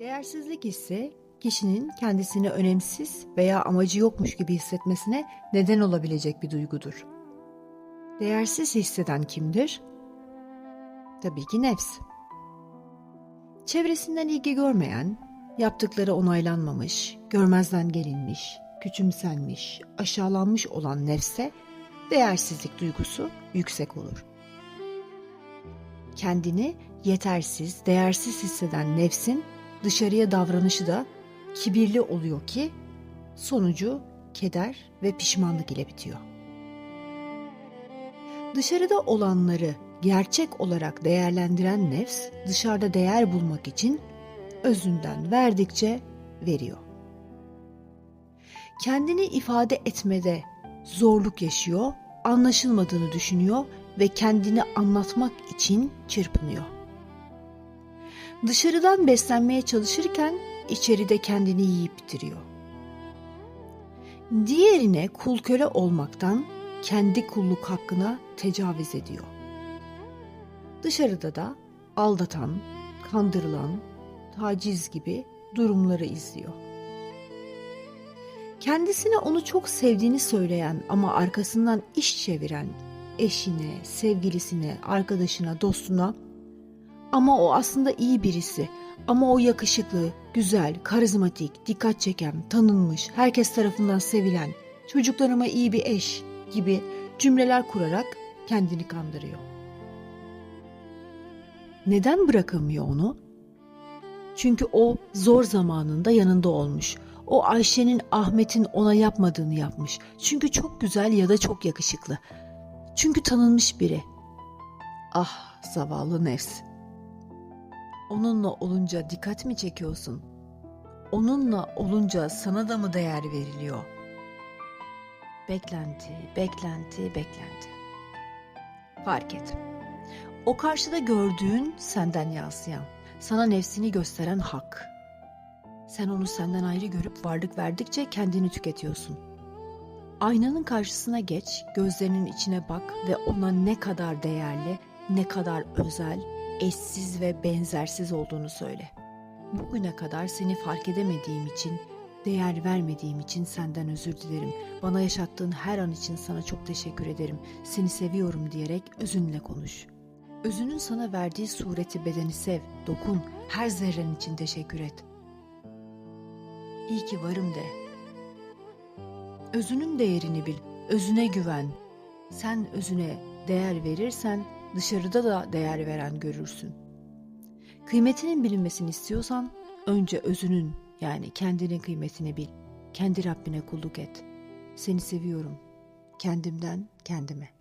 Değersizlik hissi kişinin kendisini önemsiz veya amacı yokmuş gibi hissetmesine neden olabilecek bir duygudur. Değersiz hisseden kimdir? Tabii ki nefs. Çevresinden ilgi görmeyen, yaptıkları onaylanmamış, görmezden gelinmiş, küçümsenmiş, aşağılanmış olan nefse değersizlik duygusu yüksek olur. Kendini yetersiz, değersiz hisseden nefsin dışarıya davranışı da kibirli oluyor ki sonucu keder ve pişmanlık ile bitiyor. Dışarıda olanları gerçek olarak değerlendiren nefs dışarıda değer bulmak için özünden verdikçe veriyor. Kendini ifade etmede zorluk yaşıyor, anlaşılmadığını düşünüyor ve kendini anlatmak için çırpınıyor. Dışarıdan beslenmeye çalışırken içeride kendini yiyip bitiriyor. Diğerine kul köle olmaktan kendi kulluk hakkına tecavüz ediyor. Dışarıda da aldatan, kandırılan, taciz gibi durumları izliyor. Kendisine onu çok sevdiğini söyleyen ama arkasından iş çeviren eşine, sevgilisine, arkadaşına, dostuna ama o aslında iyi birisi. Ama o yakışıklı, güzel, karizmatik, dikkat çeken, tanınmış, herkes tarafından sevilen, çocuklarıma iyi bir eş gibi cümleler kurarak kendini kandırıyor. Neden bırakamıyor onu? Çünkü o zor zamanında yanında olmuş. O Ayşe'nin Ahmet'in ona yapmadığını yapmış. Çünkü çok güzel ya da çok yakışıklı. Çünkü tanınmış biri. Ah zavallı nefs. Onunla olunca dikkat mi çekiyorsun? Onunla olunca sana da mı değer veriliyor? Beklenti, beklenti, beklenti. Fark et. O karşıda gördüğün senden yansıyan, sana nefsini gösteren hak. Sen onu senden ayrı görüp varlık verdikçe kendini tüketiyorsun. Aynanın karşısına geç, gözlerinin içine bak ve ona ne kadar değerli, ne kadar özel, eşsiz ve benzersiz olduğunu söyle. Bugüne kadar seni fark edemediğim için, değer vermediğim için senden özür dilerim. Bana yaşattığın her an için sana çok teşekkür ederim. Seni seviyorum diyerek özünle konuş. Özünün sana verdiği sureti bedeni sev, dokun, her zerren için teşekkür et. İyi ki varım de. Özünün değerini bil, özüne güven. Sen özüne değer verirsen dışarıda da değer veren görürsün. Kıymetinin bilinmesini istiyorsan önce özünün yani kendinin kıymetini bil. Kendi Rabbine kulluk et. Seni seviyorum. Kendimden kendime.''